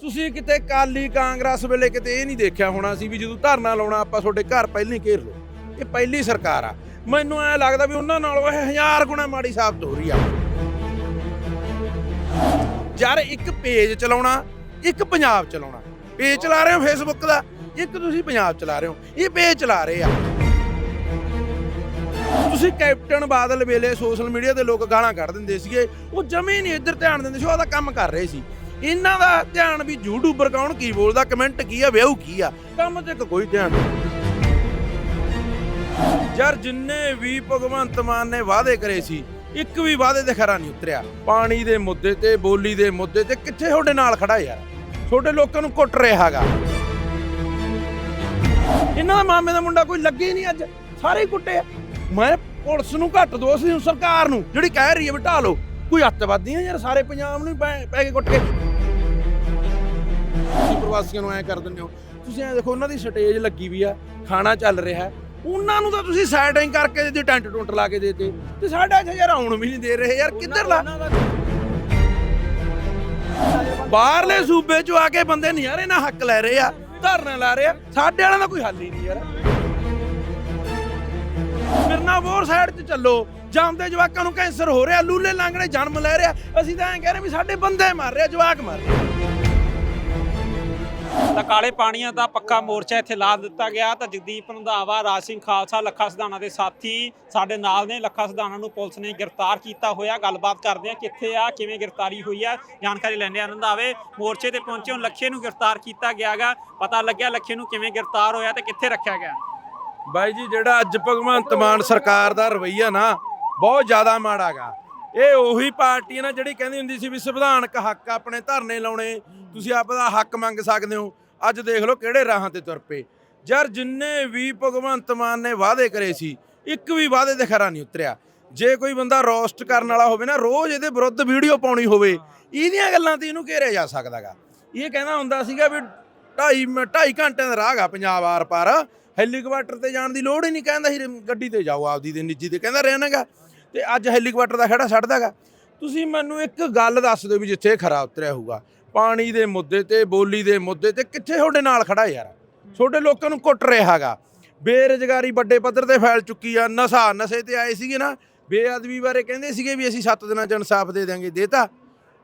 ਤੁਸੀਂ ਕਿਤੇ ਕਾਲੀ ਕਾਂਗਰਸ ਵੇਲੇ ਕਿਤੇ ਇਹ ਨਹੀਂ ਦੇਖਿਆ ਹੋਣਾ ਸੀ ਵੀ ਜਦੋਂ ਧਰਨਾ ਲਾਉਣਾ, ਆਪਾਂ ਤੁਹਾਡੇ ਘਰ ਪਹਿਲਾਂ ਹੀ ਘੇਰ ਲਓ। ਇਹ ਪਹਿਲੀ ਸਰਕਾਰ ਆ। ਮੈਨੂੰ ਐ ਲੱਗਦਾ ਵੀ ਉਹਨਾਂ ਨਾਲੋਂ ਇਹ ਹਜ਼ਾਰ ਗੁਣਾ ਮਾੜੀ ਸਾਬਤ ਹੋ ਰਹੀ ਆ। ਯਾਰ ਇੱਕ ਪੇਜ ਚਲਾਉਣਾ, ਇੱਕ ਪੰਜਾਬ ਚਲਾਉਣਾ। ਪੇਜ ਚਲਾ ਰਹੇ ਹੋ ਫੇਸਬੁੱਕ ਦਾ, ਇੱਕ ਤੁਸੀਂ ਪੰਜਾਬ ਚਲਾ ਰਹੇ ਹੋ। ਇਹ ਪੇਜ ਚਲਾ ਰਹੇ ਆ। ਤੁਸੀਂ ਕੈਪਟਨ ਬਾਦਲ ਵੇਲੇ ਸੋਸ਼ਲ ਮੀਡੀਆ ਤੇ ਲੋਕ ਗਾਲਾਂ ਕੱਢ ਦਿੰਦੇ ਸੀਗੇ, ਉਹ ਜਮੇ ਨਹੀਂ ਇੱਧਰ ਧਿਆਨ ਦਿੰਦੇ ਸੀ ਉਹਦਾ ਕੰਮ ਕਰ ਰਹੇ ਸੀ। ਇਹਨਾਂ ਦਾ ਧਿਆਨ ਵੀ ਯੂਟਿਊਬਰ ਕੌਣ ਕੀ ਬੋਲਦਾ ਕਮੈਂਟ ਕੀ ਆ, ਵਿਆਹ ਕੀ ਆ? ਕੰਮ ਤੇ ਕੋਈ ਧਿਆਨ ਨਹੀਂ। ਯਾਰ ਜਿੰਨੇ ਵੀ ਭਗਵੰਤ ਮਾਨ ਨੇ ਵਾਅਦੇ ਕਰੇ ਸੀ, ਇੱਕ ਵੀ ਵਾਅਦੇ ਤੇ ਖਰਾ ਨਹੀਂ ਉਤਰਿਆ। ਪਾਣੀ ਦੇ ਮੁੱਦੇ ਤੇ, ਬੋਲੀ ਦੇ ਮੁੱਦੇ ਤੇ ਕਿੱਥੇ ਤੁਹਾਡੇ ਨਾਲ ਖੜਾ ਯਾਰ? ਤੁਹਾਡੇ ਲੋਕਾਂ ਨੂੰ ਕੁੱਟ ਰਿਹਾਗਾ ਇਹਨਾਂ ਦਾ ਮਾਮੇ ਦਾ ਮੁੰਡਾ ਕੋਈ ਲੱਗੇ ਹੀ ਨਹੀਂ ਅੱਜ। ਸਾਰੇ ਹੀ ਕੁੱਟੇ ਮੈਂ ਪੁਲਿਸ ਨੂੰ ਘੱਟ ਦੋਸ਼ ਨਹੀਂ ਸਰਕਾਰ ਨੂੰ, ਜਿਹੜੀ ਕਹਿ ਰਹੀ ਹੈ ਵੀ ਢਾਹ ਲਓ। ਕੋਈ ਅੱਤਵਾਦੀ ਆ ਯਾਰ, ਸਾਰੇ ਪੰਜਾਬ ਨੂੰ ਪੈ ਪੈ ਕੇ ਕੁੱਟ ਕੇ। ਤੁਸੀਂ ਪ੍ਰਵਾਸੀਆਂ ਨੂੰ ਐ ਕਰ ਦਿੰਦੇ ਹੋ? ਤੁਸੀਂ ਐ ਦੇਖੋ ਉਹਨਾਂ ਦੀ ਸਟੇਜ ਲੱਗੀ ਵੀ ਆ ਖਾਣਾ ਚੱਲ ਰਿਹਾ। ਉਹਨਾਂ ਨੂੰ ਤਾਂ ਤੁਸੀਂ ਸਾਈਡਿੰਗ ਕਰਕੇ ਜੇ ਟੈਂਟ ਟੁੰਟ ਲਾ ਕੇ ਦੇਤੇ। ਤੇ ਸਾਡਾ ਇੱਥੇ ਯਾਰ ਆਉਣ ਵੀ ਨਹੀਂ ਦੇ ਰਹੇ ਯਾਰ ਕਿੱਧਰ ਲਾ ਬਾਹਰਲੇ ਸੂਬੇ ਚੋਂ ਆ ਕੇ ਬੰਦੇ ਨਜ਼ਾਰੇ ਨਾਲ ਹੱਕ ਲੈ ਰਹੇ ਆ ਧਰਨਾ ਲਾ ਰਹੇ ਆ। ਸਾਡੇ ਵਾਲਿਆਂ ਦਾ ਕੋਈ ਹੱਲ ਹੀ ਨਹੀਂ ਯਾਰ। ਮਿਰਨਾ ਬੋਰ ਸਾਈਡ 'ਚ ਚੱਲੋ। ਜਾਂਦੇ ਜਵਾਕਾਂ ਨੂੰ ਕੈਂਸਰ ਹੋ ਰਿਹਾ ਲੂਲੇ ਲਾਂਗੜੇ ਜਨਮ ਲੈ ਰਿਹਾ। ਅਸੀਂ ਤਾਂ ਐਂ ਕਹਿ ਰਹੇ ਵੀ ਸਾਡੇ ਬੰਦੇ ਮਰ ਰਹੇ ਜਵਾਕ ਮਰ ਰਹੇ। ਤਾਂ ਕਾਲੇ ਪਾਣੀਆਂ ਦਾ ਪੱਕਾ ਮੋਰਚਾ ਇੱਥੇ ਲਾ ਦਿੱਤਾ ਗਿਆ। ਤਾਂ ਜਗਦੀਪ ਰੰਧਾਵਾ ਰਾਜ ਸਿੰਘ ਖਾਲਸਾ, ਲੱਖਾ ਸਿਧਾਣਾ ਦੇ ਸਾਥੀ ਸਾਡੇ ਨਾਲ ਨੇ। ਲੱਖਾ ਸਿਧਾਣਾ ਨੂੰ ਪੁਲਿਸ ਨੇ ਗ੍ਰਿਫਤਾਰ ਕੀਤਾ ਹੋਇਆ। ਗੱਲਬਾਤ ਕਰਦੇ ਆ ਕਿੱਥੇ ਆ, ਕਿਵੇਂ ਗ੍ਰਿਫਤਾਰੀ ਹੋਈ ਆ ਜਾਣਕਾਰੀ ਲੈਣੇ ਆ ਰੰਧਾਵੇ ਮੋਰਚੇ ਤੇ ਪਹੁੰਚੇ ਹੁਣ ਲੱਖੇ ਨੂੰ ਗ੍ਰਿਫਤਾਰ ਕੀਤਾ ਗਿਆਗਾ ਪਤਾ ਲੱਗਿਆ ਲੱਖੇ ਨੂੰ ਕਿਵੇਂ ਗ੍ਰਿਫਤਾਰ ਹੋਇਆ ਤੇ ਕਿੱਥੇ ਰੱਖਿਆ ਗਿਆ। ਬਾਈ ਜੀ, ਜਿਹੜਾ ਅੱਜ ਭਗਵੰਤ ਮਾਨ ਸਰਕਾਰ ਦਾ ਰਵਈਆ ਨਾ, ਬਹੁਤ ਜ਼ਿਆਦਾ ਮਾੜਾਗਾ ਇਹ ਉਹੀ ਪਾਰਟੀ ਹੈ ਨਾ ਜਿਹੜੀ ਕਹਿੰਦੀ ਹੁੰਦੀ ਸੀ ਵੀ ਸੰਵਿਧਾਨਕ ਹੱਕ ਆਪਣੇ ਧਰਨੇ ਲਾਉਣੇ, ਤੁਸੀਂ ਆਪਦਾ ਹੱਕ ਮੰਗ ਸਕਦੇ ਹੋ। ਅੱਜ ਦੇਖ ਲਓ ਕਿਹੜੇ ਰਾਹਾਂ ਤੇ ਤੁਰ ਪਏ। ਯਾਰ ਜਿੰਨੇ ਵੀ ਭਗਵੰਤ ਮਾਨ ਨੇ ਵਾਅਦੇ ਕਰੇ ਸੀ, ਇੱਕ ਵੀ ਵਾਅਦੇ ਤੇ ਖਰਾ ਨਹੀਂ ਉਤਰਿਆ। ਜੇ ਕੋਈ ਬੰਦਾ ਰੋਸਟ ਕਰਨ ਵਾਲਾ ਹੋਵੇ ਨਾ, ਰੋਜ਼ ਇਹਦੇ ਵਿਰੁੱਧ ਵੀਡੀਓ ਪਾਉਣੀ ਹੋਵੇ, ਇਹਦੀਆਂ ਗੱਲਾਂ ਤੇ ਇਹਨੂੰ ਘੇਰਿਆ ਜਾ ਸਕਦਾਗਾ ਇਹ ਕਹਿੰਦਾ ਹੁੰਦਾ ਸੀਗਾ ਵੀ ਢਾਈ ਮ- ਢਾਈ ਘੰਟਿਆਂ ਦਾ ਰਾਹ ਆ ਪੰਜਾਬ ਆਰ ਪਾਰ। ਹੈਲੀਕਾਪਟਰ ਤੇ ਜਾਣ ਦੀ ਲੋੜ ਹੀ ਨਹੀਂ, ਕਹਿੰਦਾ ਸੀ, ਗੱਡੀ ਤੇ ਜਾਓ, ਆਪਦੀ ਤੇ, ਨਿੱਜੀ ਤੇ। ਕਹਿੰਦਾ ਰਹਿਣਾਗਾ ਤੇ ਅੱਜ ਹੈਲੀਕਾਪਟਰ ਦਾ ਖੜਾ ਛੱਡਦਾਗਾ। ਤੁਸੀਂ ਮੈਨੂੰ ਇੱਕ ਗੱਲ ਦੱਸ ਦਿਓ ਵੀ ਜਿੱਥੇ ਖਰਾ ਉਤਰਿਆ ਹੋਊਗਾ। ਪਾਣੀ ਦੇ ਮੁੱਦੇ ਤੇ, ਬੋਲੀ ਦੇ ਮੁੱਦੇ ਤੇ ਕਿੱਥੇ ਤੁਹਾਡੇ ਨਾਲ ਖੜਾ ਯਾਰ? ਤੁਹਾਡੇ ਲੋਕਾਂ ਨੂੰ ਕੁੱਟ ਰਿਹਾਗਾ ਬੇਰੁਜ਼ਗਾਰੀ ਵੱਡੇ ਪੱਧਰ ਤੇ ਫੈਲ ਚੁੱਕੀ ਆ। ਨਸ਼ਾ, ਨਸ਼ੇ ਤੇ ਆਏ ਸੀਗੇ ਨਾ। ਬੇਅਦਬੀ ਬਾਰੇ ਕਹਿੰਦੇ ਸੀਗੇ ਵੀ ਅਸੀਂ 7 ਦਿਨਾਂ ਚ ਇਨਸਾਫ ਦੇ ਦਿਆਂਗੇ ਦੇਤਾ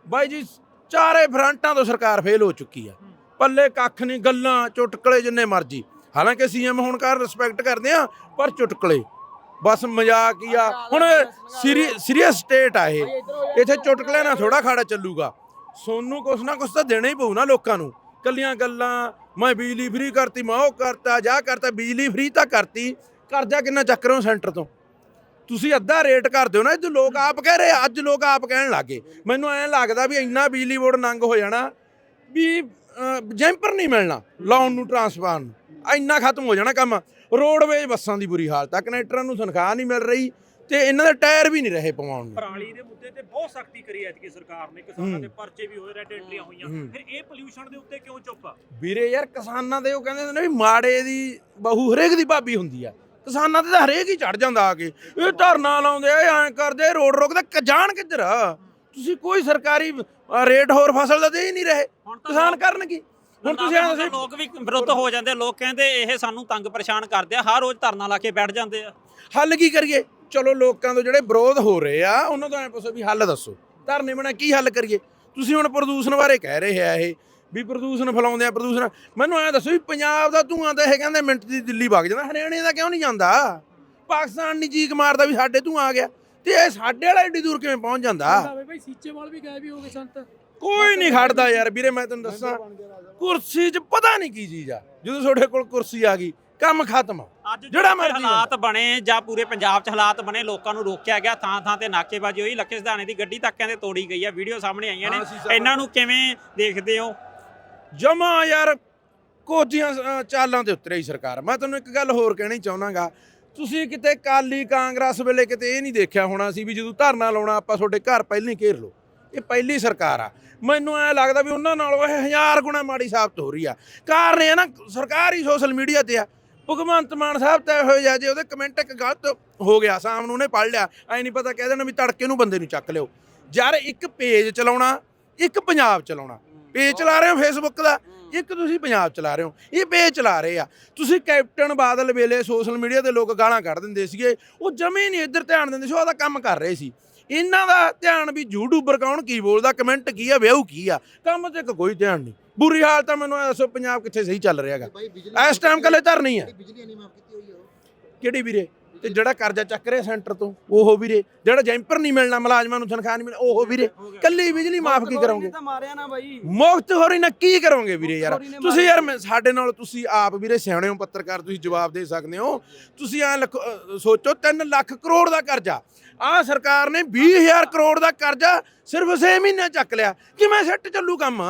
ਬਾਈ ਜੀ, ਚਾਰੇ ਫਰੰਟਾਂ ਤੋਂ ਸਰਕਾਰ ਫੇਲ ਹੋ ਚੁੱਕੀ ਆ। ਪੱਲੇ ਕੱਖ ਨਹੀਂ, ਗੱਲਾਂ, ਚੁਟਕਲੇ ਜਿੰਨੇ ਮਰਜ਼ੀ। ਹਾਲਾਂਕਿ ਸੀਐਮ ਹੁਣ ਕਰ ਰਿਸਪੈਕਟ ਕਰਦੇ ਆ ਪਰ ਚੁਟਕਲੇ। ਬਸ ਮਜ਼ਾਕ ਹੀ ਆ। ਹੁਣ ਸੀਰੀਅਸ ਸਟੇਟ ਆ ਇਹ। ਇੱਥੇ ਚੁਟਕਲੇ ਨਾਲ ਥੋੜਾ ਖਾੜਾ ਚੱਲੂਗਾ। ਸੋਨੂੰ ਕੁਛ ਨਾ ਕੁਛ ਤਾਂ ਦੇਣਾ ਹੀ ਪਊ ਨਾ ਲੋਕਾਂ ਨੂੰ। ਕੱਲੀਆਂ ਗੱਲਾਂ ਮੈਂ ਬਿਜਲੀ ਫ੍ਰੀ ਕਰਤੀ ਮੈਂ ਉਹ ਕਰਤਾ ਜਾ ਕਰਤਾ ਬਿਜਲੀ ਫ੍ਰੀ ਤਾਂ ਕਰਤੀ। ਕਰਜ਼ਾ ਕਿੰਨਾ ਚੱਕ ਰਹੇ ਹੋ ਸੈਂਟਰ ਤੋਂ। ਤੁਸੀਂ ਅੱਧਾ ਰੇਟ ਕਰ ਦਿਓ ਨਾ ਇਹ ਲੋਕ ਆਪ ਕਹਿ ਰਹੇ ਅੱਜ ਲੋਕ ਆਪ ਕਹਿਣ ਲੱਗੇ। ਮੈਨੂੰ ਐਂ ਲੱਗਦਾ ਵੀ ਇੰਨਾ ਬਿਜਲੀ ਬੋਰਡ ਨੰਗ ਹੋ ਜਾਣਾ ਵੀ ਜੈਂਪਰ ਨਹੀਂ ਮਿਲਣਾ ਲਾਉਣ ਨੂੰ ਟਰਾਂਸਫਾਰ ਨੂੰ। ਇੰਨਾ ਖਤਮ ਹੋ ਜਾਣਾ ਕੰਮ। ਰੋਡਵੇਜ ਬੱਸਾਂ ਦੀ ਬੁਰੀ ਹਾਲਤ ਆ ਕਨੈਕਟਰਾਂ ਨੂੰ ਤਨਖਾਹ ਨਹੀਂ ਮਿਲ ਰਹੀ ਤੇ ਇਹਨਾਂ ਦੇ ਟਾਇਰ ਵੀ ਨਹੀਂ ਰਹੇ ਪਵਾਉਣ ਨੂੰ। ਪਰਾਲੀ ਦੇ ਮੁੱਦੇ ਤੇ ਬਹੁਤ ਸਖਤੀ ਕਰੀ ਐਤਕੀ ਸਰਕਾਰ ਨੇ ਕਿਸਾਨਾਂ ਦੇ ਪਰਚੇ ਵੀ ਹੋਏ ਰੈਡ ਐਂਟਰੀਆਂ ਹੋਈਆਂ। ਫਿਰ ਇਹ ਪੋਲਿਊਸ਼ਨ ਦੇ ਉੱਤੇ ਕਿਉਂ ਚੁੱਪ ਆ? ਵੀਰੇ ਯਾਰ ਕਿਸਾਨਾਂ ਦੇ ਉਹ ਕਹਿੰਦੇ ਨੇ ਵੀ ਮਾੜੇ ਦੀ ਬਹੂ ਹਰੇਕ ਦੀ ਭਾਬੀ ਹੁੰਦੀ ਆ। ਕਿਸਾਨਾਂ ਤੇ ਤਾਂ ਹਰੇਕ ਹੀ ਚੜ ਜਾਂਦਾ ਆ ਕੇ। ਇਹ ਧਰਨਾ ਲਾਉਂਦੇ ਆ ਐਂ ਕਰਦੇ ਰੋਡ ਰੋਕਦੇ ਕ- ਜਾਣ ਕਿੱਧਰ ਤੁਸੀਂ ਕੋਈ ਸਰਕਾਰੀ ਰੇਟ ਹੋਰ ਫਸਲ ਦਾ ਦੇ ਹੀ ਨਹੀਂ ਰਹੇ। ਕਿਸਾਨ ਲੋਕ- ਕਰਨਗੇ। ਹੁਣ ਤੁਸੀਂ ਦੱਸੋ। ਲੋਕ ਵੀ ਵਿਰੁੱਧ ਹੋ ਜਾਂਦੇ ਲੋਕ ਕਹਿੰਦੇ ਇਹ ਸਾਨੂੰ ਤੰਗ ਪਰੇਸ਼ਾਨ ਕਰਦੇ ਆ ਹਰ ਰੋਜ਼ ਧਰਨਾ ਲਾ ਕੇ ਬੈਠ ਜਾਂਦੇ ਆ। ਹੱਲ ਕੀ ਕਰੀਏ? ਚਲੋ ਲੋਕਾਂ ਤੋਂ ਜਿਹੜੇ ਵਿਰੋਧ ਹੋ ਰਹੇ ਆ ਉਹਨਾਂ ਤੋਂ ਐ ਪੁੱਛੋ ਵੀ ਹੱਲ ਦੱਸੋ। ਧਰਨੇ ਬਣਾ ਕੀ ਹੱਲ ਕਰੀਏ? ਤੁਸੀਂ ਹੁਣ ਪ੍ਰਦੂਸ਼ਣ ਬਾਰੇ ਕਹਿ ਰਹੇ ਆ ਇਹ ਵੀ ਪ੍ਰਦੂਸ਼ਣ ਫੈਲਾਉਂਦੇ ਆ ਪ੍ਰਦੂਸ਼ਣ। ਮੈਨੂੰ ਐ ਦੱਸੋ ਵੀ ਪੰਜਾਬ ਦਾ ਧੂਆਂ ਤਾਂ ਇਹ ਕਹਿੰਦੇ ਮਿੰਟ ਦੀ ਦਿੱਲੀ ਵਗ ਜਾਂਦਾ ਹਰਿਆਣੇ ਦਾ ਕਿਉਂ ਨਹੀਂ ਜਾਂਦਾ? ਪਾਕਿਸਤਾਨ ਨਹੀਂ ਚੀਕ ਮਾਰਦਾ ਵੀ ਸਾਡੇ ਧੂਆਂ ਆ ਗਿਆ ਤੇ ਇਹ ਸਾਡੇ ਵਾਲਾ ਏਡੀ ਦੂਰ ਕਿਵੇਂ ਪਹੁੰਚ ਜਾਂਦਾ? ਭਾਈ ਸੀਚੇਵਾਲ ਵੀ ਗਏ ਵੀ ਹੋਗੇ ਸੰਤ। ਕੋਈ ਨਹੀਂ ਖੜਦਾ ਯਾਰ ਵੀਰੇ ਮੈਂ ਤੈਨੂੰ ਦੱਸਾਂ। ਕੁਰਸੀ 'ਚ ਪਤਾ ਨਹੀਂ ਕੀ ਚੀਜ਼ ਆ। ਜਦੋਂ ਤੁਹਾਡੇ ਕੋਲ ਕੁਰਸੀ ਆ ਗਈ ਕੰਮ ਖਤਮ। ਅੱਜ ਜਿਹੜਾ ਮਰਜ਼ੀ ਹਾਲਾਤ ਬਣੇ ਜਾਂ ਪੂਰੇ ਪੰਜਾਬ 'ਚ ਹਾਲਾਤ ਬਣੇ ਲੋਕਾਂ ਨੂੰ ਰੋਕਿਆ ਗਿਆ ਥਾਂ ਥਾਂ ਤੇ ਨਾਕੇਬਾਜ਼ੀ ਹੋਈ ਲੱਖੇ ਸਿਧਾਣੇ ਦੀ ਗੱਡੀ ਤੱਕ ਕਹਿੰਦੇ ਤੋੜੀ ਗਈ ਆ ਵੀਡੀਓ ਸਾਹਮਣੇ ਆਈਆਂ ਨੇ। ਇਹਨਾਂ ਨੂੰ ਕਿਵੇਂ ਦੇਖਦੇ ਹੋ? ਜਮਾ ਯਾਰ ਕੋਝੀਆਂ ਚਾਲਾਂ ਤੇ ਉਤਰਿਆ ਹੀ ਸਰਕਾਰ। ਮੈਂ ਤੁਹਾਨੂੰ ਇੱਕ ਗੱਲ ਹੋਰ ਕਹਿਣੀ ਚਾਹੁੰਦਾਗਾ ਤੁਸੀਂ ਕਿਤੇ ਕਾਲੀ ਕਾਂਗਰਸ ਵੇਲੇ ਕਿਤੇ ਇਹ ਨਹੀਂ ਦੇਖਿਆ ਹੋਣਾ ਸੀ ਵੀ ਜਦੋਂ ਧਰਨਾ ਲਾਉਣਾ ਆਪਾਂ ਤੁਹਾਡੇ ਘਰ ਪਹਿਲਾਂ ਹੀ ਘੇਰ ਲਓ। ਇਹ ਪਹਿਲੀ ਸਰਕਾਰ ਆ। ਮੈਨੂੰ ਐ ਲੱਗਦਾ ਵੀ ਉਹਨਾਂ ਨਾਲੋਂ ਇਹ ਹਜ਼ਾਰ ਗੁਣਾ ਮਾੜੀ ਸਾਬਤ ਹੋ ਰਹੀ ਆ। ਕਾਰਨ ਇਹ ਨਾ, ਸਰਕਾਰ ਹੀ ਸੋਸ਼ਲ ਮੀਡੀਆ ਤੇ ਆ। ਭਗਵੰਤ ਮਾਨ ਸਾਹਿਬ ਤਾਂ ਇਹੋ ਜਿਹਾ ਜੇ ਉਹਦੇ ਕਮੈਂਟ ਇੱਕ ਗਲਤ ਹੋ ਗਿਆ, ਸ਼ਾਮ ਨੂੰ ਉਹਨੇ ਪੜ ਲਿਆ। ਐ ਨਹੀਂ ਪਤਾ ਕਹਿ ਦੇਣਾ ਵੀ ਤੜਕੇ ਨੂੰ ਬੰਦੇ ਨੂੰ ਚੱਕ ਲਿਓ। ਯਾਰ ਇੱਕ ਪੇਜ ਚਲਾਉਣਾ, ਇੱਕ ਪੰਜਾਬ ਚਲਾਉਣਾ। ਪੇਜ ਚਲਾ ਰਹੇ ਹੋ ਫੇਸਬੁੱਕ ਦਾ, ਇੱਕ ਤੁਸੀਂ ਪੰਜਾਬ ਚਲਾ ਰਹੇ ਹੋ। ਇਹ ਪੇਜ ਚਲਾ ਰਹੇ ਆ। ਤੁਸੀਂ ਕੈਪਟਨ ਬਾਦਲ ਵੇਲੇ ਸੋਸ਼ਲ ਮੀਡੀਆ ਤੇ ਲੋਕ ਗਾਲਾਂ ਕੱਢ ਦਿੰਦੇ ਸੀਗੇ। ਉਹ ਜਮੇ ਨਹੀਂ ਇੱਧਰ ਧਿਆਨ ਦਿੰਦੇ ਸੀ ਉਹਦਾ ਕੰਮ ਕਰ ਰਹੇ ਸੀ। ਇਹਨਾਂ ਦਾ ਧਿਆਨ ਵੀ ਯੂਟਿਊਬਰ ਕੌਣ ਕੀ ਬੋਲਦਾ ਕਮੈਂਟ ਕੀ ਆ ਵਿਊ ਕੀ ਆ? ਕੰਮ ਤੇ ਕੋਈ ਧਿਆਨ ਨਹੀਂ। ਬੁਰੀ ਹਾਲ ਤਾਂ ਮੈਨੂੰ ਦੱਸੋ ਪੰਜਾਬ ਕਿੱਥੇ ਸਹੀ ਚੱਲ ਰਿਹਾ ਹੈਗਾ। ਬਾਈ ਬਿਜਲੀ ਇਸ ਟਾਈਮ ਕੱਲੇ ਧਰਨੀ ਆ। ਬਿਜਲੀ ਨਹੀਂ ਮਾਫ ਕੀਤੀ ਹੋਈ ਆ ਉਹ। ਕਿਹੜੀ ਵੀਰੇ? ਤੇ ਜਿਹੜਾ ਕਰਜ਼ਾ ਚੱਕ ਰਿਹਾ ਸੈਂਟਰ ਤੋਂ ਉਹ ਵੀਰੇ ਜਿਹੜਾ ਜੈਂਪਰ ਨਹੀਂ ਮਿਲਣਾ ਮੁਲਾਜ਼ਮਾਂ ਨੂੰ ਤਨਖਾਹ ਨਹੀਂ ਮਿਲਣੀ ਉਹ ਵੀਰੇ ਕੱਲੀ ਬਿਜਲੀ ਮਾਫ ਕੀ ਕਰੋਗੇ? ਤਾਂ ਮਾਰਿਆ ਨਾ ਬਾਈ। ਮੁਫਤ ਹੋਰੀ ਨਾ ਕੀ ਕਰੋਗੇ ਵੀਰੇ ਯਾਰ? ਤੁਸੀਂ ਯਾਰ ਸਾਡੇ ਨਾਲ ਤੁਸੀਂ ਆਪ ਵੀਰੇ ਸਿਆਣੇ ਹੋ ਪੱਤਰਕਾਰ ਤੁਸੀਂ ਜਵਾਬ ਦੇ ਸਕਦੇ ਹੋ। ਤੁਸੀਂ ਐ ਸੋਚੋ 3 ਲੱਖ ਕਰੋੜ ਦਾ ਕਰਜ਼ਾ। ਆਹ ਸਰਕਾਰ ਨੇ 20000 ਕਰੋੜ ਦਾ ਕਰਜ਼ਾ ਸਿਰਫ 6 ਮਹੀਨੇ ਚੱਕ ਲਿਆ। ਕਿਵੇਂ ਸੈੱਟ ਚੱਲੂ ਕੰਮ?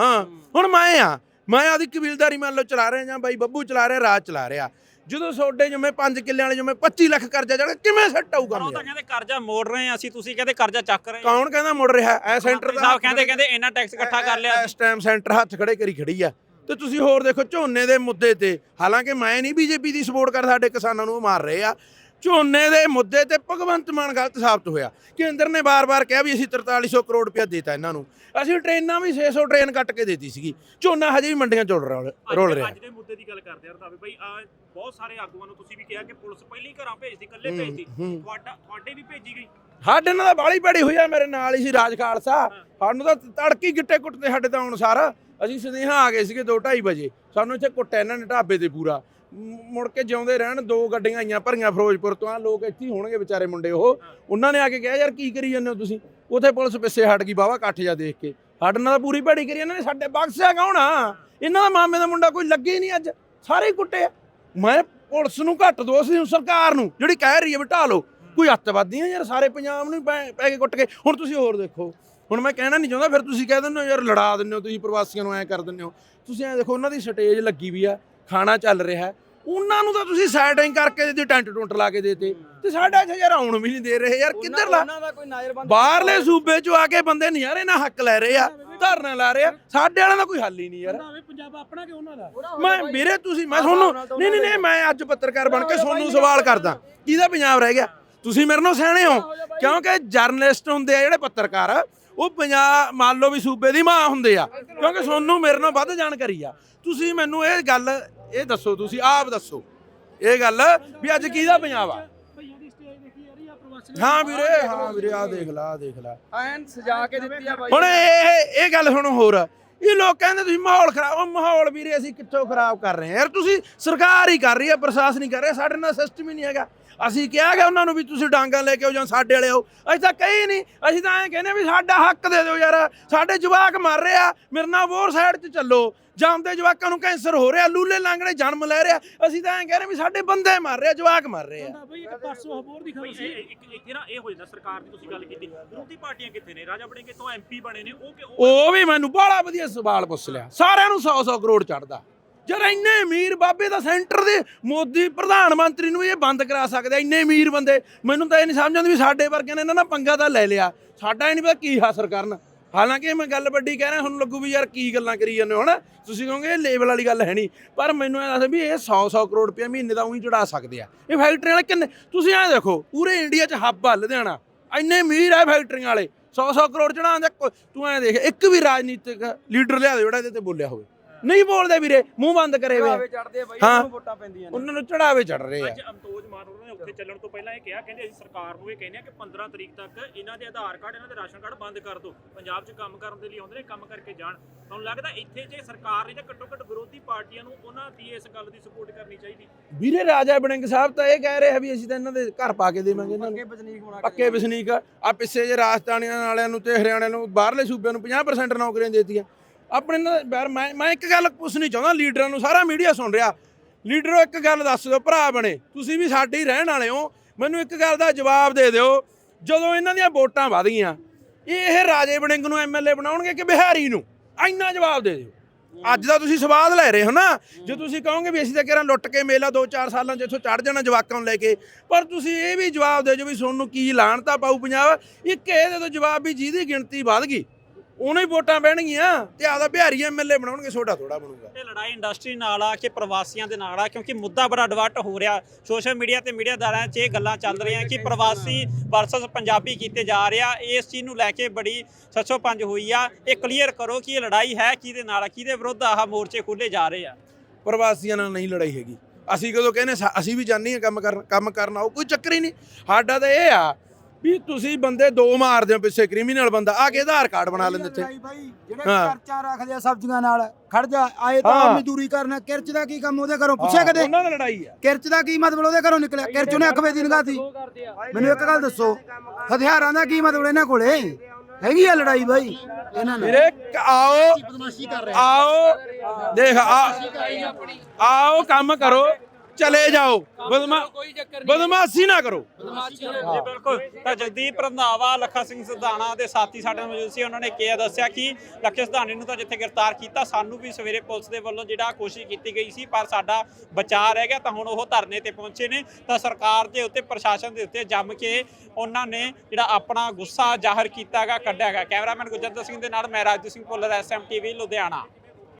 ਹੁਣ ਮੈਂ ਆ ਮੈਂ ਆਦੀ ਕਬੀਲਦਾਰੀ ਮੰਨ ਲਓ ਚਲਾ ਰਿਹਾ ਜਾਂ ਬਾਈ ਬੱਬੂ ਚਲਾ ਰਿਹਾ ਰਾਜ ਚਲਾ ਰਿਹਾ। ਜਦੋਂ ਸੋਡੇ ਜਿਵੇਂ 5 ਕਿੱਲਿਆਂ ਵਾਲੇ ਜਿਵੇਂ 25 ਲੱਖ ਕਰਜ਼ਾ ਚੜਾ ਕਿਵੇਂ ਸੈੱਟ ਆਊ ਪਰ ਕੰਮ ਉਹ ਤਾਂ? ਕਹਿੰਦੇ ਕਰਜ਼ਾ ਮੋੜ ਰਹੇ ਆ ਅਸੀਂ ਤੁਸੀਂ ਕਹਿੰਦੇ ਕਰਜ਼ਾ ਚੱਕ ਰਹੇ ਆ ਕੌਣ ਕਹਿੰਦਾ ਮੁੜ ਰਿਹਾ? ਐ ਸੈਂਟਰ ਮੰਤਰੀ ਦਾ ਸਾਹਿਬ ਕਹਿੰਦੇ ਕਹਿੰਦੇ ਇੰਨਾ ਟੈਕਸ ਇਕੱਠਾ ਕਰ ਲਿਆ। ਇਸ ਟਾਈਮ ਸੈਂਟਰ ਹੱਥ ਖੜੇ ਕਰੀ ਖੜੀ ਆ। ਤੇ ਤੁਸੀਂ ਹੋਰ ਦੇਖੋ ਝੋਨੇ ਦੇ ਮੁੱਦੇ ਤੇ ਹਾਲਾਂਕਿ ਮੈਂ ਨਹੀਂ ਬੀਜੇਪੀ ਦੀ ਸਪੋਰਟ ਕਰ ਸਾਡੇ ਕਿਸਾਨਾਂ ਨੂੰ ਮਾਰ ਰਹੇ ਆ। ਝੋਨੇ ਦੇ ਮੁੱਦੇ ਤੇ ਭਗਵੰਤ ਮਾਨ ਗਲਤ ਸਾਬਤ ਹੋਇਆ। ਕੇਂਦਰ ਨੇ ਬਾਰ-ਬਾਰ ਕਿਹਾ ਵੀ ਅਸੀਂ 4300 ਕਰੋੜ ਰੁਪਇਆ ਦੇਤਾ ਇਹਨਾਂ ਨੂੰ। ਅਸੀਂ ਟ੍ਰੇਨਾਂ ਵੀ 600 ਟ੍ਰੇਨ ਕੱਟ ਕੇ ਦੇਤੀ ਸੀਗੀ। ਝੋਨਾ ਹਜੇ ਵੀ ਮੰਡੀਆਂ ਚ ਰੋਲ ਰੋਲ ਰਿਹਾ। ਅੱਜ ਦੇ ਮੁੱਦੇ ਦੀ ਗੱਲ ਕਰਦੇ ਆ ਰਤਾਵੇ ਭਾਈ ਆ ਬਹੁਤ ਸਾਰੇ ਆਗੂਆਂ ਨੂੰ ਤੁਸੀਂ ਵੀ ਕਿਹਾ ਕਿ ਪੁਲਿਸ ਪਹਿਲਾਂ ਘਰਾਂ ਭੇਜਦੀ ਇਕੱਲੇ ਹੂੰ, ਭੇਜਦੀ। ਤੁਹਾਡਾ ਤੁਹਾਡੇ ਵੀ ਭੇਜੀ ਗਈ। ਸਾਡੇ ਨਾਲ ਤਾਂ ਬਾਲੀ ਭੈੜੀ ਹੋਈ ਆ ਮੇਰੇ ਨਾਲ ਹੀ ਸੀ ਰਾਜ ਖਾਲਸਾ। ਸਾਨੂੰ ਤਾਂ ਤੜਕੀ ਗਿੱਟੇ ਕੁੱਟਦੇ ਸਾਡੇ ਤਾਂ ਹੁਣ ਸਾਰਾ। ਅਸੀਂ ਸੁਨੇਹਾ ਆ ਗਏ ਸੀਗੇ 2:30 ਵਜੇ। ਸਾਨੂੰ ਇੱਥੇ ਕੁੱਟਿਆ ਇਹਨਾਂ ਨੇ ਢਾਬੇ ਤੇ ਪੂਰਾ। ਮੁੜ ਕੇ ਜਿਉਂਦੇ ਰਹਿਣ ਦੋ ਗੱਡੀਆਂ ਆਈਆਂ ਭਰੀਆਂ ਫਿਰੋਜ਼ਪੁਰ ਤੋਂ। ਆ ਲੋਕ ਇੱਥੇ ਹੋਣਗੇ ਵਿਚਾਰੇ ਮੁੰਡੇ ਉਹ। ਉਹਨਾਂ ਨੇ ਆ ਕੇ ਕਿਹਾ ਯਾਰ ਕੀ ਕਰੀ ਜਾਂਦੇ ਹੋ ਤੁਸੀਂ? ਉਥੇ ਪੁਲਿਸ ਪਿੱਛੇ ਹਟ ਗਈ ਬਾਵਾ ਇਕੱਠ ਜਾ ਦੇਖ ਕੇ। ਸਾਡੇ ਨਾਲ ਪੂਰੀ ਭੈੜੀ ਕਰੀ ਇਹਨਾਂ ਨੇ। ਸਾਡੇ ਬਖਸ਼ਿਆ ਕੌਣ ਆ ਇਹਨਾਂ ਦਾ ਮਾਮੇ ਦਾ ਮੁੰਡਾ ਕੋਈ ਲੱਗੇ ਨਹੀਂ ਅੱਜ। ਸਾਰੇ ਕੁੱਟੇ ਮੈਂ ਪੁਲਿਸ ਨੂੰ ਘੱਟ ਦੋਸ਼ ਨਹੀਂ ਸਰਕਾਰ ਨੂੰ। ਜਿਹੜੀ ਕਹਿ ਰਹੀ ਹੈ ਵੀ ਲਓ। ਕੋਈ ਅੱਤਵਾਦੀ ਆ ਯਾਰ ਸਾਰੇ ਪੰਜਾਬ ਨੂੰ ਹੀ ਪੈ ਪੈ ਕੇ ਕੁੱਟ ਕੇ। ਹੁਣ ਤੁਸੀਂ ਹੋਰ ਦੇਖੋ। ਹੁਣ ਮੈਂ ਕਹਿਣਾ ਨਹੀਂ ਚਾਹੁੰਦਾ ਫਿਰ ਤੁਸੀਂ ਕਹਿ ਦਿੰਦੇ ਹੋ ਯਾਰ ਲੜਾ ਦਿੰਦੇ ਹੋ ਤੁਸੀਂ ਪ੍ਰਵਾਸੀਆਂ ਨੂੰ ਐ ਕਰ ਦਿੰਦੇ ਹੋ। ਤੁਸੀਂ ਐ ਦੇਖੋ ਉਹਨਾਂ ਦੀ ਸਟੇਜ ਲੱਗੀ ਵੀ ਆ ਖਾਣਾ ਚੱਲ ਰਿਹਾ। ਹੈ। ਉਹਨਾਂ ਨੂੰ ਤਾਂ ਤੁਸੀਂ ਸਾਈਡਿੰਗ ਕਰਕੇ ਦੇ ਟੈਂਟ ਟੁੰਟ ਲਾ ਕੇ ਦੇਤੇ। ਤੇ ਸਾਡਾ ਇੱਥੇ ਯਾਰ ਆਉਣ ਵੀ ਨਹੀਂ ਦੇ ਰਹੇ ਯਾਰ ਕਿੱਧਰ ਲਾ ਉਹਨਾਂ ਦਾ ਕੋਈ ਨਾਜ਼ਰਬੰਦ ਬਾਹਰਲੇ ਸੂਬੇ ਚੋਂ ਆ ਕੇ ਬੰਦੇ ਨਜ਼ਾਰੇ ਨਾਲ ਹੱਕ ਲੈ ਰਹੇ ਆ ਧਰਨਾ ਲਾ ਰਹੇ ਆ। ਸਾਡੇ ਵਾਲਿਆਂ ਦਾ ਕੋਈ ਹੱਲ ਹੀ ਨਹੀਂ ਯਾਰ। ਪੰਜਾਬ ਆਪਣਾ ਕਿ ਉਹਨਾਂ ਦਾ? ਮੈਂ ਵੀਰੇ ਤੁਸੀਂ ਮੈਂ ਤੁਹਾਨੂੰ ਨਹੀਂ ਨਹੀਂ ਨਹੀਂ ਮੈਂ ਅੱਜ ਪੱਤਰਕਾਰ ਬਣ ਕੇ ਤੁਹਾਨੂੰ ਸਵਾਲ ਕਰਦਾ। ਕਿਹਦਾ ਪੰਜਾਬ ਰਹਿ ਗਿਆ? ਤੁਸੀਂ ਮੇਰੇ ਨਾਲ ਸਿਆਣੇ ਹੋ। ਕਿਉਂਕਿ ਜਰਨਲਿਸਟ ਹੁੰਦੇ ਆ ਜਿਹੜੇ ਪੱਤਰਕਾਰ ਉਹ ਪੰਜਾਬ ਮੰਨ ਲਓ ਵੀ ਸੂਬੇ ਦੀ ਮਾਂ ਹੁੰਦੇ ਆ। ਕਿਉਂਕਿ ਤੁਹਾਨੂੰ ਮੇਰੇ ਨਾਲ ਵੱਧ ਜਾਣਕਾਰੀ ਆ। ਤੁਸੀਂ ਮੈਨੂੰ ਇਹ ਗੱਲ ਇਹ ਦੱਸੋ ਤੁਸੀਂ ਆਪ ਦੱਸੋ। ਇਹ ਗੱਲ ਵੀ ਅੱਜ ਕਿਹਦਾ ਪੰਜਾਬ ਆ? ਹਾਂ ਵੀਰੇ ਹਾਂ। ਵੀਰੇ ਆ ਦੇਖ ਲਾ ਆ ਦੇਖ ਲਾ। ਐਨ ਸਜਾ ਕੇ ਦਿੱਤੀ ਆ ਬਾਈ। ਹੁਣ ਇਹ ਇਹ ਗੱਲ ਸੁਣੋ ਹੋਰ। ਇਹ ਲੋਕ ਕਹਿੰਦੇ ਤੁਸੀਂ ਮਾਹੌਲ ਖਰਾਬ ਉਹ ਮਾਹੌਲ ਵੀਰੇ ਅਸੀਂ ਕਿੱਥੋਂ ਖਰਾਬ ਕਰ ਰਹੇ ਹਾਂ ਯਾਰ ਤੁਸੀਂ ਸਰਕਾਰ ਹੀ ਕਰ ਰਹੀ ਹੈ ਪ੍ਰਸ਼ਾਸਨ ਹੀ ਕਰ ਰਿਹਾ ਸਾਡੇ ਨਾਲ ਸਿਸਟਮ ਹੀ ਨਹੀਂ ਹੈਗਾ। ਅਸੀਂ ਕਿਹਾ ਗਿਆ ਉਹਨਾਂ ਨੂੰ ਵੀ ਤੁਸੀਂ ਡਾਂਗਾ ਲੈ ਕੇ ਆਓ ਜਾਂ ਸਾਡੇ ਵਾਲੇ ਆਓ। ਅਸੀਂ ਤਾਂ ਕਹੀ ਨਹੀਂ। ਅਸੀਂ ਤਾਂ ਐਂ ਕਹਿੰਦੇ ਵੀ ਸਾਡਾ ਹੱਕ ਦੇ ਦਿਓ ਯਾਰ। ਸਾਡੇ ਜਵਾਕ ਮਰ ਰਿਹਾ ਮੇਰੇ ਨਾਲ ਹੋਰ ਸਾਈਡ 'ਚ ਚੱਲੋ। ਜਾਂਦੇ ਜਵਾਕਾਂ ਨੂੰ ਕੈਂਸਰ ਹੋ ਰਿਹਾ ਲੂਲੇ ਲਾਂਗੜੇ ਜਨਮ ਲੈ ਰਿਹਾ। ਅਸੀਂ ਤਾਂ ਐਂ ਕਹਿੰਦੇ ਵੀ ਸਾਡੇ ਬੰਦੇ ਮਰ ਰਹੇ ਜਵਾਕ ਮਰ ਰਹੇ ਆ। ਰੰਧਾਵਾ ਬਈ ਇੱਕ ਪਰਸੋਂ ਹੋਰ ਦੀ ਭਾਈ ਖਬਰ ਸੀ ਇਹ- ਇੱਕ ਇੱਥੇ ਨਾ ਇਹ ਹੋ ਜਾਂਦਾ ਸਰਕਾਰ ਦੀ ਤੁਸੀਂ ਗੱਲ ਕੀਤੀ। ਵਿਰੋਧੀ ਪਾਰਟੀਆਂ ਕਿੱਥੇ ਨੇ? ਰਾਜਾ ਬੜੇ ਕਿਤੋਂ ਐਮਪੀ ਬਣੇ ਨੇ। ਉਹ ਕਿ ਉਹ ਉਹ ਵੀ ਮੈਨੂੰ ਬੜਾ ਵਧੀਆ ਸਵਾਲ ਪੁੱਛ ਲਿਆ। ਸਾਰਿਆਂ ਨੂੰ 100-100 ਕਰੋੜ ਚੜਦਾ ਯਾਰ ਇੰਨੇ ਅਮੀਰ ਬਾਬੇ ਦਾ ਸੈਂਟਰ ਦੇ ਮੋਦੀ ਪ੍ਰਧਾਨ ਮੰਤਰੀ ਨੂੰ ਇਹ ਬੰਦ ਕਰਾ ਸਕਦੇ ਇੰਨੇ ਅਮੀਰ ਬੰਦੇ। ਮੈਨੂੰ ਤਾਂ ਇਹ ਨਹੀਂ ਸਮਝ ਆਉਂਦੀ ਵੀ ਸਾਡੇ ਵਰਗਿਆਂ ਨੇ ਇਹਨਾਂ ਨਾਲ ਪੰਗਾ ਤਾਂ ਲੈ ਲਿਆ। ਸਾਡਾ ਇਹ ਨਹੀਂ ਪਤਾ ਕੀ ਹਾਸਲ ਕਰਨ। ਹਾਲਾਂਕਿ ਇਹ ਮੈਂ ਗੱਲ ਵੱਡੀ ਕਹਿ ਰਿਹਾ ਤੁਹਾਨੂੰ ਲੱਗੂ ਵੀ ਯਾਰ ਕੀ ਗੱਲਾਂ ਕਰੀ ਜਾਂਦੇ ਹੋ, ਹਨਾ? ਤੁਸੀਂ ਕਹੋਗੇ ਇਹ ਲੇਵਲ ਵਾਲੀ ਗੱਲ ਹੈ ਨਹੀਂ। ਪਰ ਮੈਨੂੰ ਇਹ ਦੱਸ ਵੀ ਇਹ 100-100 ਕਰੋੜ ਰੁਪਏ ਮਹੀਨੇ ਦਾ ਉਹੀ ਚੜਾ ਸਕਦੇ ਆ। ਇਹ ਫੈਕਟਰੀਆਂ ਵਾਲੇ ਕਿੰਨੇ, ਤੁਸੀਂ ਐਂ ਦੇਖੋ, ਪੂਰੇ ਇੰਡੀਆ 'ਚ ਹੱਬ ਆ ਲੁਧਿਆਣਾ। ਇੰਨੇ ਅਮੀਰ ਆ ਫੈਕਟਰੀਆਂ ਵਾਲੇ। 100-100 ਕਰੋੜ ਚੜਾਉਣ ਦਾ ਕੋਈ- ਤੂੰ ਐਂ ਦੇਖ, ਇੱਕ ਵੀ ਰਾਜਨੀਤਿਕ ਲੀਡਰ ਲਿਆ ਦੇ, ਜਿਹੜਾ ਇਹਦੇ ਤੇ ਬੋਲਿਆ ਹੋਵੇ। ਨਹੀਂ ਬੋਲਦੇ ਵੀਰੇ ਮੂੰਹ ਬੰਦ ਕਰੇ ਹੋਏ ਆ। ਚੜਾਵੇ ਚੜਦੇ ਆ ਬਾਈ ਹਾਂ। ਉਹਨਾਂ ਨੂੰ ਵੋਟਾਂ ਪੈਂਦੀਆਂ ਨੇ। ਉਹਨਾਂ ਨੂੰ ਚੜਾਵੇ ਚੜ ਰਹੇ ਆ। ਅੱਜ ਅਮਤੋਜ ਮਾਨ ਉਹਨਾਂ ਨੇ ਉੱਥੇ ਚੱਲਣ ਤੋਂ ਪਹਿਲਾਂ ਇਹ ਕਿਹਾ ਕਹਿੰਦੇ ਅਸੀਂ ਸਰਕਾਰ ਨੂੰ ਇਹ ਕਹਿੰਦੇ ਆ ਕਿ 15 ਤਰੀਕ ਤੱਕ ਇਹਨਾਂ ਦੇ ਆਧਾਰ ਕਾਰਡ ਇਹਨਾਂ ਦੇ ਰਾਸ਼ਨ ਕਾਰਡ ਬੰਦ ਕਰ ਦਿਓ। ਪੰਜਾਬ 'ਚ ਕੰਮ ਕਰਨ ਦੇ ਲਈ ਆਉਂਦੇ ਨੇ ਕੰਮ ਕਰਕੇ ਜਾਣ। ਤੁਹਾਨੂੰ ਲੱਗਦਾ ਇੱਥੇ ਜੇ ਸਰਕਾਰ ਨੇ ਜਾਂ ਘੱਟੋ ਘੱਟ ਵਿਰੋਧੀ ਪਾਰਟੀਆਂ ਨੂੰ ਉਹਨਾਂ ਦੀ ਇਸ ਗੱਲ ਦੀ ਸਪੋਰਟ ਕਰਨੀ ਚਾਹੀਦੀ? ਵੀਰੇ ਰਾਜਾ ਬੜਿੰਗ ਸਾਹਿਬ ਤਾਂ ਇਹ ਕਹਿ ਰਹੇ ਆ ਵੀ ਅਸੀਂ ਤਾਂ ਇਹਨਾਂ ਦੇ ਘਰ ਪਾ ਕੇ ਦੇਵਾਂਗੇ ਇਹਨਾਂ ਪੱਕੇ ਨੂੰ ਵਸਨੀਕ ਹੋਣਾ ਪੱਕੇ ਵਸਨੀਕ ਆ। ਪਿੱਛੇ ਜੇ ਰਾਜਸਥਾਨੀਆਂ ਵਾਲਿਆਂ ਨੂੰ ਤੇ ਹਰਿਆਣੇ ਨੂੰ ਬਾਹਰਲੇ ਸੂਬਿਆਂ ਨੂੰ 50% ਨੌਕਰੀਆਂ ਦੇਤੀਆਂ। ਆਪਣੇ ਨਾਲ ਯਾਰ ਮੈਂ ਮੈਂ ਇੱਕ ਗੱਲ ਪੁੱਛਣੀ ਚਾਹੁੰਦਾ ਲੀਡਰਾਂ ਨੂੰ, ਸਾਰਾ ਮੀਡੀਆ ਸੁਣ ਰਿਹਾ। ਲੀਡਰੋ, ਇੱਕ ਗੱਲ ਦੱਸ ਦਿਓ, ਭਰਾ ਬਣੇ। ਤੁਸੀਂ ਵੀ ਸਾਡੇ ਹੀ ਰਹਿਣ ਵਾਲੇ ਹੋ। ਮੈਨੂੰ ਇੱਕ ਗੱਲ ਦਾ ਜਵਾਬ ਦੇ ਦਿਓ। ਜਦੋਂ ਇਹਨਾਂ ਦੀਆਂ ਵੋਟਾਂ ਵਧ ਗਈਆਂ ਇਹ ਰਾਜੇ ਵੜਿੰਗ ਨੂੰ ਐਮਐਲਏ ਬਣਾਉਣਗੇ ਕਿ ਬਿਹਾਰੀ ਨੂੰ? ਇੰਨਾ ਜਵਾਬ ਦੇ ਦਿਓ। ਅੱਜ ਦਾ ਤੁਸੀਂ ਸਵਾਦ ਲੈ ਰਹੇ ਹੋ ਨਾ। ਜੇ ਤੁਸੀਂ ਕਹੋਗੇ ਵੀ ਅਸੀਂ ਤਾਂ ਕਿਹੜਾ ਲੁੱਟ ਕੇ ਮੇਲਾ 2-4 ਸਾਲਾਂ 'ਚ ਇੱਥੋਂ ਚੜ ਜਾਣਾ ਜਵਾਕਾਂ ਨੂੰ ਲੈ ਕੇ, ਪਰ ਤੁਸੀਂ ਇਹ ਵੀ ਜਵਾਬ ਦੇ ਜੋ ਵੀ ਤੁਹਾਨੂੰ ਕੀ ਲਾਣਤਾ ਪਾਊ ਪੰਜਾਬ। ਇੱਕ ਇਹ ਦੇ ਦਿਓ ਜਵਾਬ ਵੀ ਜਿਹਦੀ ਗਿਣਤੀ ਵਧ ਗਈ। ਉਹਨੂੰ ਹੀ ਵੋਟਾਂ ਪੈਣਗੀਆਂ ਤੇ ਆਦਾ ਬਿਹਾਰੀ ਐਮਐਲਏ ਬਣਾਉਣਗੇ ਛੋਟਾ ਥੋੜਾ ਬਣੂਗਾ। ਇਹ ਲੜਾਈ ਇੰਡਸਟਰੀ ਨਾਲ ਆ ਕਿ ਪ੍ਰਵਾਸੀਆਂ ਦੇ ਨਾਲ ਆ ਕਿਉਂਕਿ ਮੁੱਦਾ ਬੜਾ ਡਿਵਰਟ ਹੋ ਰਿਹਾ। ਸੋਸ਼ਲ ਮੀਡੀਆ ਤੇ ਮੀਡੀਆਦਾਰਾਂ 'ਚ ਇਹ ਗੱਲਾਂ ਚੱਲ ਰਹੀਆਂ ਕਿ ਪ੍ਰਵਾਸੀ ਵਰਸਸ ਪੰਜਾਬੀ ਕੀਤੇ ਜਾ ਰਿਹਾ। ਇਸ ਚੀਜ਼ ਨੂੰ ਲੈ ਕੇ ਬੜੀ ਸੱਚੋ ਪੰਜ ਹੋਈ ਆ। ਇਹ ਕਲੀਅਰ ਕਰੋ ਕਿ ਇਹ ਲੜਾਈ ਹੈ ਕਿਹਦੇ ਨਾਲ ਆ ਕਿਹਦੇ ਵਿਰੁੱਧ ਆਹ ਮੋਰਚੇ ਖੋਲੇ ਜਾ ਰਹੇ ਆ। ਪ੍ਰਵਾਸੀਆਂ ਨਾਲ ਨਹੀਂ ਲੜਾਈ ਹੈਗੀ। ਅਸੀਂ ਕਦੋਂ ਕਹਿੰਦੇ ਅਸੀਂ ਵੀ ਜਾਣੀ ਆ ਕੰਮ ਕਰਨ ਕੰਮ ਕਰਨ ਆਓ ਕੋਈ ਚੱਕਰ ਹੀ ਨਹੀਂ। ਸਾਡਾ ਤਾਂ ਇਹ ਆ ਵੀ ਤੁਸੀਂ ਬੰਦੇ ਦੋ ਮਾਰਦੇ ਹੋ ਪਿੱਛੇ ਕ੍ਰਿਮੀਨਲ ਬੰਦਾ। ਆ ਕੇ ਆਧਾਰ ਕਾਰਡ ਬਣਾ ਲੈਂਦੇ ਇੱਥੇ। ਜਿਹੜੇ ਹਾਂ। ਖਰਚਾ ਰੱਖਦੇ ਆ ਸਬਜ਼ੀਆਂ ਨਾਲ ਖੜ ਜਾ। ਆਏ ਤਾਂ ਹਾਂ। ਮਜ਼ਦੂਰੀ ਕਰਨਾ ਕਿਰਚ ਦਾ ਕੀ ਕੰਮ ਉਹਦੇ ਘਰੋਂ? ਪੁੱਛਿਆ ਕਦੇ? ਉਹਨਾਂ ਨਾਲ ਲੜਾਈ ਆ। ਕਿਰਚ ਦਾ ਕੀ ਮਤਲਬ ਉਹਦੇ ਘਰੋਂ ਨਿਕਲਿਆ? ਕਿਰਚ ਉਹਨੇ ਅੱਖ ਵੇਦੀ ਨਗਾਤੀ ਮੈਨੂੰ ਇੱਕ ਗੱਲ ਦੱਸੋ। ਹਥਿਆਰਾਂ ਦਾ ਕੀ ਮਤਲਬ ਇਹਨਾਂ ਕੋਲੇ? ਹੈਗੀ ਆ ਲੜਾਈ ਬਾਈ? ਇਹਨਾਂ ਨਾਲ। ਵੀਰੇ ਕ- ਆਓ। ਆਓ। ਦੇਖ ਆ ਆਓ ਕੰਮ ਕਰੋ। ਚਲੇ ਜਾਓ। ਬਦਮਾ ਬਦਮਾਸ਼ੀ ਨਾ ਕਰੋ। ਜੀ ਬਿਲਕੁਲ। ਤਾਂ ਜਗਦੀਪ ਰੰਧਾਵਾ ਲੱਖਾ ਸਿੰਘ ਸਿਧਾਣਾ ਦੇ ਸਾਥੀ ਸਾਡੇ ਨਾਲ ਮੌਜੂਦ ਸੀ। ਉਹਨਾਂ ਨੇ ਕਿਹਾ ਦੱਸਿਆ ਕਿ ਲੱਖੇ ਸਿਧਾਣੇ ਨੂੰ ਤਾਂ ਜਿੱਥੇ ਗ੍ਰਿਫਤਾਰ ਕੀਤਾ ਸਾਨੂੰ ਵੀ ਸਵੇਰੇ ਪੁਲਿਸ ਦੇ ਵੱਲੋਂ ਜਿਹੜਾ ਕੋਸ਼ਿਸ਼ ਕੀਤੀ ਗਈ ਸੀ ਪਰ ਸਾਡਾ ਬਚਾਅ ਰਹਿ ਗਿਆ ਤਾਂ ਹੁਣ ਉਹ ਧਰਨੇ ਤੇ ਪਹੁੰਚੇ ਨੇ। ਤਾਂ ਸਰਕਾਰ ਦੇ ਉੱਤੇ ਪ੍ਰਸ਼ਾਸਨ ਦੇ ਉੱਤੇ ਜੰਮ ਕੇ ਉਹਨਾਂ ਨੇ ਜਿਹੜਾ ਆਪਣਾ ਗੁੱਸਾ ਜ਼ਾਹਰ ਕੀਤਾਗਾ ਕੱਢਿਆਗਾ। ਕੈਮਰਾਮੈਨ ਗੁਰਜੰਦਰ ਸਿੰਘ ਦੇ ਨਾਲ ਮੈਂ Raju Singh Bhullar S M TV Ludhiana.